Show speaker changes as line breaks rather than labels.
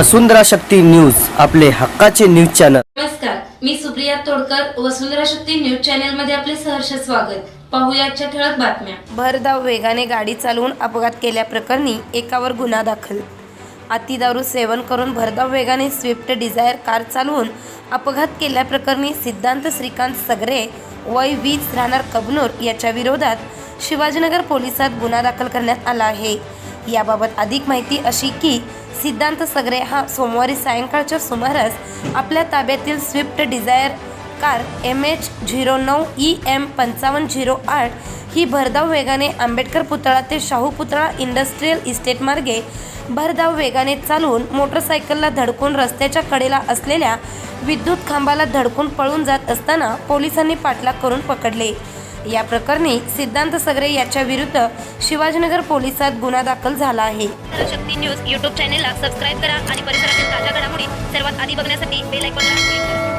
वसुंधरा Shakti news आपले हक्काचे news channel.
नमस्कार मी सुप्रिया तोडकर वसुंधरा शक्ती न्यूज चॅनलमध्ये आपले सहर्ष स्वागत. पाहूया आजच्या ठळक बातम्या.
भरधाव वेगाने गाडी चालवून अपघात केल्याप्रकरणी एकावर गुन्हा दाखल. अतिदारू सेवन करून भरधाव वेगाने स्विफ्ट डिझायर कार चालवून अपघात केल्याप्रकरणी सिद्धांत श्रीकांत सगरे वय वीस राहणार कबनूर याच्या विरोधात शिवाजीनगर पोलिसात गुन्हा दाखल करण्यात आला आहे. याबाबत अधिक माहिती अशी की सिद्धांत सगरे हा सोमवारी सायंकाळच्या सुमारास आपल्या ताब्यातील Swift Dzire car M H zero नऊ ई एम पंचावन्न झिरो आठ ही भरधाव वेगाने आंबेडकर पुतळा ते शाहू पुतळा इंडस्ट्रीयल इस्टेट मार्गे भरधाव वेगाने चालवून मोटरसायकलला धडकून रस्त्याच्या कडेला असलेल्या विद्युत खांबाला धडकून पळून जात असताना पोलिसांनी पाठलाग करून पकडले. या प्रकरणी सिद्धांत सगरे याच्या विरुद्ध शिवाजीनगर पोलिसात गुन्हा दाखल झाला आहे.
शक्ती न्यूज यूट्यूब चॅनेलला सबस्क्राईब करा आणि परिसरातील ताज्या घडामोडी सर्वात आधी बघण्यासाठी बेल आयकॉनला